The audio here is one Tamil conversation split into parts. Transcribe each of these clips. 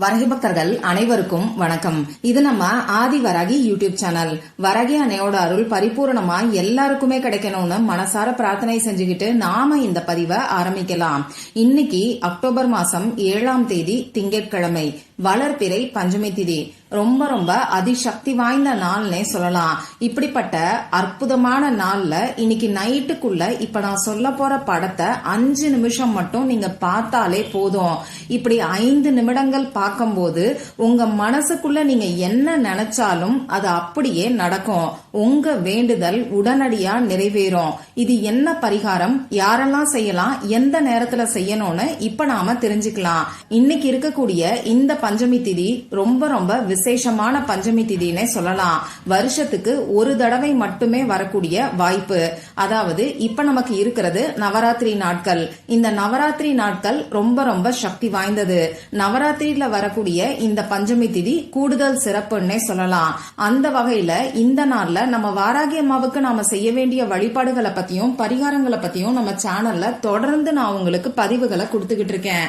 வரகி பக்தர்கள் அனைவருக்கும் வணக்கம். இது நம்ம ஆதி வரகி யூடியூப் சேனல். வரகி அணையோட அருள் பரிபூரணமா எல்லாருக்குமே கிடைக்கணும்னு மனசார பிரார்த்தனை செஞ்சுக்கிட்டு நாம இந்த பதிவை ஆரம்பிக்கலாம். இன்னைக்கு அக்டோபர் மாசம் ஏழாம் தேதி திங்கட்கிழமை. வளர்பிறை பஞ்சமி திதி. ரொம்ப ரொம்ப அதிசக்தி வாய்ந்த நாள்னே சொல்லலாம். இப்படிப்பட்ட அற்புதமான நாள்ல இன்னைக்கு நைட்டுக்குள்ள இப்ப நான் சொல்ல போற படத்தை அஞ்சு நிமிஷம் மட்டும் நீங்க பார்த்தாலே போதும். இப்படி ஐந்து நிமிடங்கள் பார்க்கும்போது உங்க மனசுக்குள்ள நீங்க என்ன நினைச்சாலும் அது அப்படியே நடக்கும். உங்க வேண்டுதல் உடனடியா நிறைவேறும். இது என்ன பரிகாரம்? யாரெல்லாம் செய்யலாம்? எந்த நேரத்துல செய்யணும்னு இப்ப நாம தெரிஞ்சுக்கலாம். இன்னைக்கு இருக்கக்கூடிய இந்த பஞ்சமி திதி ரொம்ப ரொம்ப விசேஷமான பஞ்சமி திதினே சொல்லலாம். வருஷத்துக்கு ஒரு தடவை மட்டுமே வரக்கூடிய வாய்ப்பு. அதாவது இப்ப நமக்கு இருக்கிறது நவராத்திரி நாட்கள். இந்த நவராத்திரி நாட்கள் ரொம்ப ரொம்ப சக்தி வாய்ந்தது. நவராத்திரியில வரக்கூடிய இந்த பஞ்சமி திதி கூடுதல் சிறப்புன்னே சொல்லலாம். அந்த வகையில இந்த நாள்ல நம்ம வாராகி அம்மாவுக்கு நாம செய்ய வேண்டிய வழிபாடுகளை பத்தியும் பரிகாரங்களை பத்தியும் நம்ம சேனல்ல தொடர்ந்து நான் உங்களுக்கு பதிவுகளை கொடுத்துக்கிட்டு இருக்கேன்.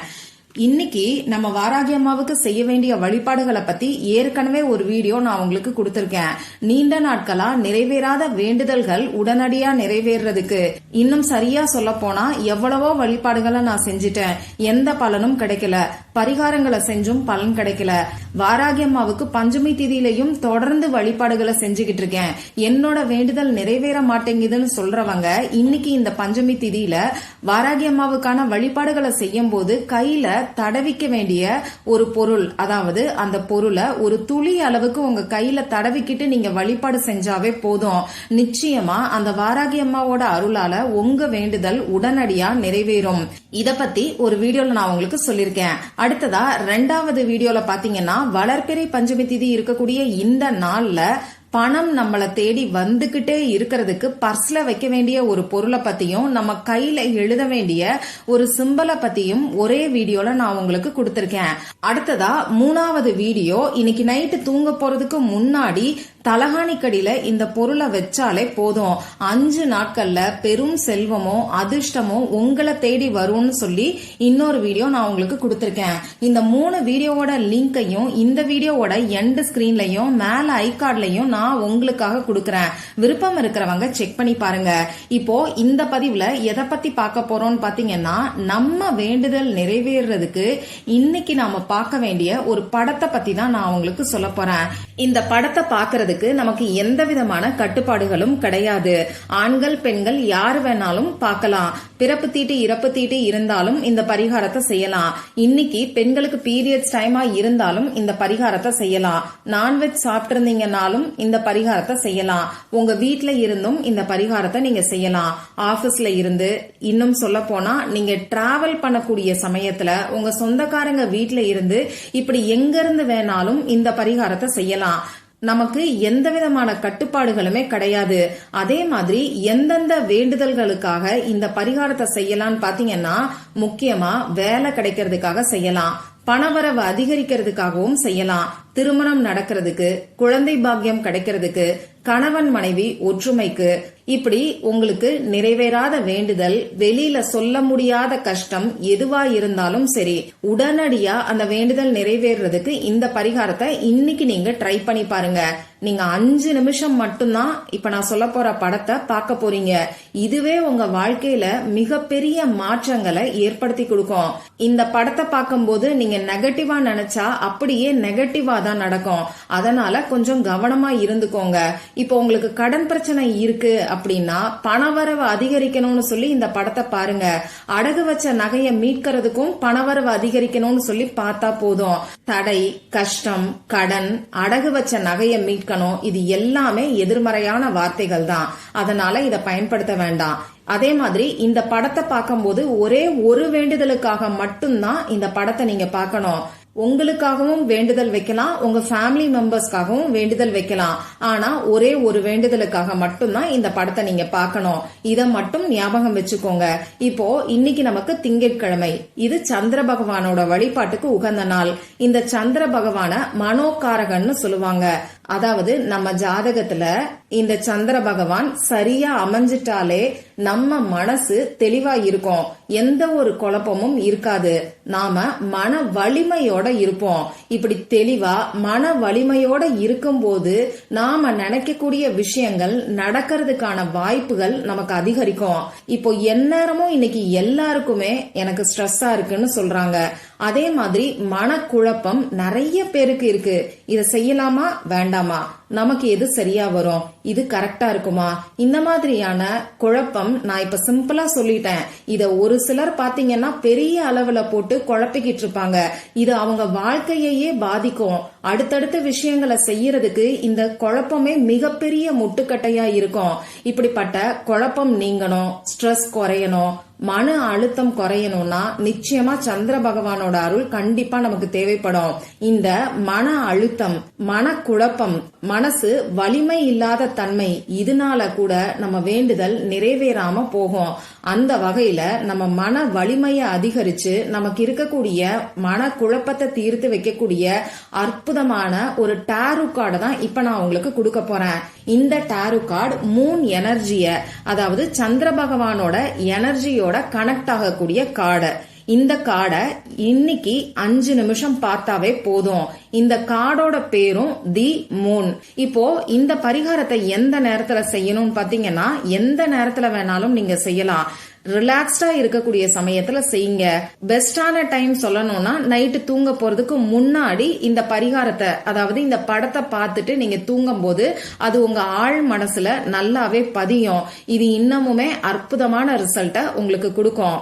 இன்னைக்கு நம்ம வாராகி அம்மாவுக்கு செய்ய வேண்டிய வழிபாடுகளை பத்தி ஏற்கனவே ஒரு வீடியோ நான் உங்களுக்கு கொடுத்திருக்கேன். நீண்ட நாட்களா நிறைவேறாத வேண்டுதல்கள் உடனடியா நிறைவேறதுக்கு. இன்னும் சரியா சொல்ல போனா எவ்வளவோ வழிபாடுகளை நான் செஞ்சுட்டேன். எந்த பலனும் கிடைக்கல. பரிகாரங்களை செஞ்சும் பலன் கிடைக்கல. வாராகி அம்மாவுக்கு பஞ்சமி திதியிலையும் தொடர்ந்து வழிபாடுகளை செஞ்சுக்கிட்டு இருக்கேன். என்னோட வேண்டுதல் நிறைவேற மாட்டேங்குதுன்னு சொல்றவங்க இன்னைக்கு இந்த பஞ்சமி திதியில வாராகி அம்மாவுக்கான வழிபாடுகளை செய்யும் போது கையில தடவிக்க வேண்டிய ஒரு பொருள். அதாவது அந்த பொருளை ஒரு துளி அளவுக்கு உங்க கையில தடவிக்கிட்டு நீங்க வழிபாடு செஞ்சாவே போதும். நிச்சயமா அந்த வாராகி அம்மாவோட அருளால உங்க வேண்டுதல் உடனடியா நிறைவேறும். இத பத்தி ஒரு வீடியோல நான் உங்களுக்கு சொல்லிருக்கேன் அடுத்ததா ரெண்டாவது வீடியோல பாத்தீங்கன்னா வளர்பிறை பஞ்சமி திதி இருக்கக்கூடிய இந்த நாள்ல பணம் நம்மளை தேடி வந்துகிட்டே இருக்கிறதுக்கு பர்ஸ்ல வைக்க வேண்டிய ஒரு பொருளை பத்தியும் நம்ம கையில எழுத வேண்டிய ஒரு சிம்பலை பத்தியும் ஒரே வீடியோல நான் உங்களுக்கு கொடுத்திருக்கேன். அடுத்ததா மூணாவது வீடியோ இன்னைக்கு நைட்டு தூங்க போறதுக்கு முன்னாடி தலகாணிக்கடியில இந்த பொருளை வச்சாலே போதும். அஞ்சு நாட்கள்ல பெரும் செல்வமோ அதிர்ஷ்டமோ உங்களை தேடி வரும்னு சொல்லி இன்னொரு வீடியோ நான் உங்களுக்கு கொடுத்திருக்கேன். இந்த மூணு வீடியோவோட லிங்கையும் இந்த வீடியோவோட எண்ட் ஸ்கிரீன்லயும் மேல ஐகார்ட்லயும் நான் உங்களுக்காக கொடுக்கறேன். விருப்பம் இருக்கிறவங்க செக் பண்ணி பாருங்க. இப்போ இந்த பதிவுல எதை பத்தி பார்க்க போறோம்னு பாத்தீங்கன்னா நம்ம வேண்டுதல் நிறைவேறதுக்கு இன்னைக்கு நாம பார்க்க வேண்டிய ஒரு படத்தை பத்தி தான் நான் உங்களுக்கு சொல்ல போறேன். இந்த படத்தை பாக்குறதுக்கு நமக்கு எந்த விதமான கட்டுப்பாடுகளும் கிடையாது. ஆண்கள் பெண்கள் யார் வேணாலும் பார்க்கலாம். பிறப்பு தீட்டு இறப்பு தீட்டு இருந்தாலும் இந்த பரிகாரத்தை செய்யலாம். இன்னைக்கு பெண்களுக்கு பீரியட்ஸ் டைமா இருந்தாலும் இந்த பரிகாரத்தை செய்யலாம். நான்வெஜ் சாப்பிட்டிருந்தீங்கனாலும் இந்த இந்த பரிகாரத்தை செய்யலாம். உங்க வீட்ல இருந்தும் இந்த பரிகாரத்தை நீங்க செய்யலாம். ஆபீஸ்ல இருந்து இன்னும் சொல்ல போனா நீங்க டிராவல் பண்ணக்கூடிய சமயத்துல உங்க சொந்தக்காரங்க வீட்ல இருந்து இப்படி எங்க இருந்து வேணாலும் இந்த பரிகாரத்தை செய்யலாம். நமக்கு எந்த விதமான கட்டுப்பாடுகளுமே கிடையாது. அதே மாதிரி எந்தெந்த வேண்டுதல்களுக்காக இந்த பரிகாரத்தை செய்யலாம்னு பாத்தீங்கன்னா முக்கியமா வேலை கிடைக்கிறதுக்காக செய்யலாம். பணவரவு அதிகரிக்கிறதுக்காகவும் செய்யலாம். திருமணம் நடக்கிறதுக்கு குழந்தை பாக்கியம் கிடைக்கிறதுக்கு கணவன் மனைவி ஒற்றுமைக்கு இப்படி உங்களுக்கு நிறைவேறாத வேண்டுதல் வெளியில சொல்ல முடியாத கஷ்டம் எதுவா இருந்தாலும் சரி உடனடியா அந்த வேண்டுதல் நிறைவேறதுக்கு இந்த பரிகாரத்தை இன்னைக்கு நீங்க ட்ரை பண்ணி பாருங்க. நீங்க அஞ்சு நிமிஷம் மட்டும்தான் இப்ப நான் சொல்ல போற படத்தை பார்க்க போறீங்க. இதுவே உங்க வாழ்க்கையில மிகப்பெரிய மாற்றங்களை ஏற்படுத்தி கொடுக்கும். இந்த படத்தை பார்க்கும்போது நீங்க நெகட்டிவா நினைச்சா அப்படியே நெகட்டிவா தான் நடக்கும். அதனால கொஞ்சம் கவனமா இருந்துக்கோங்க. இப்போ உங்களுக்கு கடன் பிரச்சனை இருக்கு அப்படின்னா பணவரவு அதிகரிக்கணும்னு சொல்லி இந்த படத்தை பாருங்க. அடகு வச்ச நகையை மீட்கிறதுக்கும் பணவரவு அதிகரிக்கணும்னு சொல்லி பார்த்தா போதும். தடை கஷ்டம் கடன் அடகு வச்ச நகையை மீட்கணும். இது எல்லாமே எதிர்மறையான வார்த்தைகள் தான். அதனால இதை பயன்படுத்த வேண்டாம். அதே மாதிரி இந்த படத்தை பார்க்கும்போது ஒரே ஒரு வேண்டுதலுக்காக மட்டும்தான் இந்த படத்தை நீங்க பார்க்கணும். உங்களுக்காகவும் வேண்டுதல் வைக்கலாம் உங்க ஃபேமிலி மெம்பர்ஸ்க்காகவும் வேண்டுதல் வைக்கலாம். ஆனா ஒரே ஒரு வேண்டுதலுக்காக மட்டும்தான் இந்த படத்தை நீங்க பார்க்கணும். இதை மட்டும் ஞாபகம் வச்சுக்கோங்க. இப்போ இன்னைக்கு நமக்கு திங்கட்கிழமை. இது சந்திர பகவானோட வழிபாட்டுக்கு உகந்த நாள். இந்த சந்திர பகவான மனோகாரகன்னு சொல்லுவாங்க. அதாவது நம்ம ஜாதகத்துல இந்த சந்திர பகவான் சரியா அமைஞ்சிட்டாலே நம்ம மனசு தெளிவா இருக்கும். எந்த ஒரு குழப்பமும் இருக்காது. நாம மன வலிமையோட இருப்போம். இப்படி தெளிவா மன வலிமையோட இருக்கும்போது நாம நினைக்கக்கூடிய விஷயங்கள் நடக்கிறதுக்கான வாய்ப்புகள் நமக்கு அதிகரிக்கும். இப்போ எந்நேரமும் இன்னைக்கு எல்லாருக்குமே எனக்கு ஸ்ட்ரெஸ்ஸா இருக்குன்னு சொல்றாங்க. அதே மாதிரி மனக்குழப்பம் நிறைய பேருக்கு இருக்கு. இதை செய்யலாமா? வேண்டாம்? நமக்கு எது சரியா வரும்? இது கரெக்டா இருக்குமா? இந்த மாதிரியான குழப்பம் நான் இப்ப சிம்பிளா சொல்லிட்டேன். இத ஒரு சிலர் பாத்தீங்கன்னா பெரிய அளவுல போட்டு குழப்பிக்கிட்டு இருப்பாங்க. இது அவங்க வாழ்க்கையையே பாதிக்கும். அடுத்தடுத்த விஷயங்களை செய்யறதுக்கு இந்த குழப்பமே மிகப்பெரிய முட்டுக்கட்டையா இருக்கும். இப்படிப்பட்ட குழப்பம் நீங்கணும் ஸ்ட்ரெஸ் குறையணும். மன அழுத்தம் குறையணும்னா நிச்சயமா சந்திர பகவானோட அருள் கண்டிப்பா நமக்கு தேவைப்படும். இந்த மன அழுத்தம் மனக்குழப்பம் மனசு வலிமை இல்லாத தன்மை இதனால கூட நம்ம வேண்டுதல் நிறைவேறாம போகும். அந்த வகையில நம்ம மன வலிமையை அதிகரிச்சு நமக்கு இருக்கக்கூடிய மன குழப்பத்தை தீர்த்து வைக்கக்கூடிய அற்புதமான ஒரு டேரு கார்டை தான் இப்ப நான் உங்களுக்கு கொடுக்க போறேன். இந்த டேரு கார்டு மூன் எனர்ஜிய அதாவது சந்திர பகவானோட எனர்ஜியோட கனெக்ட் ஆகக்கூடிய காடை. இந்த காடை இன்னைக்கு அஞ்சு நிமிஷம் பார்த்தாவே போதும். இந்த காடோட பேரும் தி மூன். இப்போ இந்த பரிகாரத்தை எந்த நேரத்துல செய்யணும்னு பாத்தீங்கன்னா எந்த நேரத்துல வேணாலும் நீங்க செய்யலாம். ரிலாக்ஸ்டா இருக்கக்கூடிய சமயத்துல செய்யுங்க. பெஸ்டான டைம் சொல்லணும்னா நைட்டு தூங்க போறதுக்கு முன்னாடி இந்த பரிகாரத்தை அதாவது இந்த படத்தை பார்த்துட்டு நீங்க தூங்கும் போது அது உங்க ஆழ் மனசுல நல்லாவே பதியும். இது இன்னமுமே அற்புதமான ரிசல்ட்டை உங்களுக்கு கொடுக்கும்.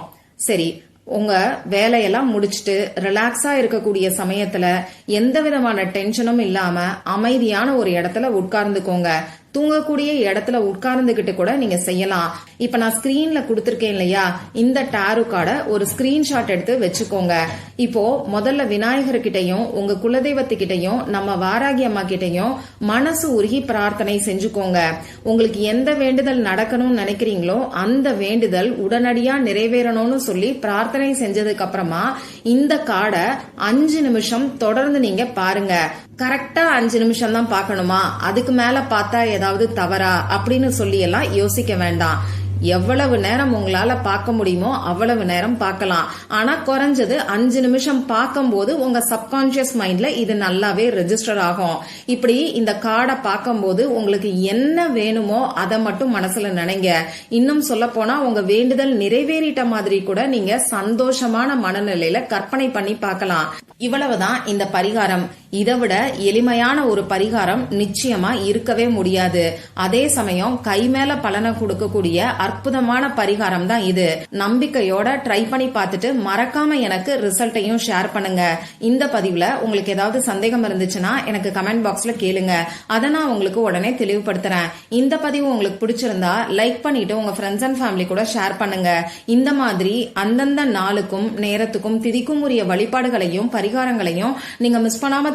சரி உங்க வேலையெல்லாம் முடிச்சிட்டு ரிலாக்ஸா இருக்கக்கூடிய சமயத்துல எந்த விதமான டென்ஷனும் இல்லாம அமைதியான ஒரு இடத்துல உட்கார்ந்துக்கோங்க. தூங்கக்கூடிய இடத்துல உட்கார்ந்துகிட்டு கூட நீங்க செய்யலாம். இப்ப நான் ஸ்கிரீன்ல கொடுத்துருக்கேன் இல்லையா? இந்த டாரு கார்டை ஒரு ஸ்கிரீன்ஷாட் எடுத்து வச்சுக்கோங்க. இப்போ முதல்ல விநாயகர்கிட்டையும் உங்க குலதெய்வத்துக்கிட்டையும் நம்ம வாராகி அம்மா கிட்டையும் மனசு உருகி பிரார்த்தனை செஞ்சுக்கோங்க. உங்களுக்கு எந்த வேண்டுதல் நடக்கணும்னு நினைக்கிறீங்களோ அந்த வேண்டுதல் உடனடியா நிறைவேறணும்னு சொல்லி பிரார்த்தனை செஞ்சதுக்கு அப்புறமா இந்த கார்டை அஞ்சு நிமிஷம் தொடர்ந்து நீங்க பாருங்க. கரெக்டா அஞ்சு நிமிஷம் தான் பார்க்கணுமா? அதுக்கு மேல பார்த்தா ஏதாவது தவறா? அப்படின்னு சொல்லி எல்லாம் யோசிக்க வேண்டாம். எவ்வளவு நேரம் உங்களால பார்க்க முடியுமோ அவ்வளவு நேரம் பார்க்கலாம். ஆனா குறைஞ்சது அஞ்சு நிமிஷம் பார்க்கும்போது உங்க சப்கான்சியஸ் மைண்ட்ல இது நல்லாவே ரெஜிஸ்டர் ஆகும். இப்படி இந்த கார்டை பார்க்கும்போது உங்களுக்கு என்ன வேணுமோ அதை மட்டும் மனசுல நினைங்க. இன்னும் சொல்ல போனா உங்க வேண்டுதல் நிறைவேறிட்ட மாதிரி கூட நீங்க சந்தோஷமான மனநிலையில கற்பனை பண்ணி பார்க்கலாம். இவ்வளவுதான் இந்த பரிகாரம். இதை விட எளிமையான ஒரு பரிகாரம் நிச்சயமா இருக்கவே முடியாது. அதே சமயம் கை மேல பலனை கொடுக்கக்கூடிய அற்புதமான பரிகாரம் தான் இது. நம்பிக்கையோட ட்ரை பண்ணி பார்த்துட்டு மறக்காம எனக்கு ரிசல்ட்டையும் ஷேர் பண்ணுங்க. இந்த பதிவுல உங்களுக்கு ஏதாவது சந்தேகம் இருந்துச்சுன்னா எனக்கு கமெண்ட் பாக்ஸ்ல கேளுங்க. அதை நான் உங்களுக்கு உடனே தெளிவுபடுத்துறேன். இந்த பதிவு உங்களுக்கு பிடிச்சிருந்தா லைக் பண்ணிட்டு உங்க ஃப்ரெண்ட்ஸ் அண்ட் ஃபேமிலி கூட ஷேர் பண்ணுங்க. இந்த மாதிரி அந்தந்த நாளுக்கும் நேரத்துக்கும் திதிக்கும் உரிய வழிபாடுகளையும் பரிகாரங்களையும் நீங்க மிஸ் பண்ணாம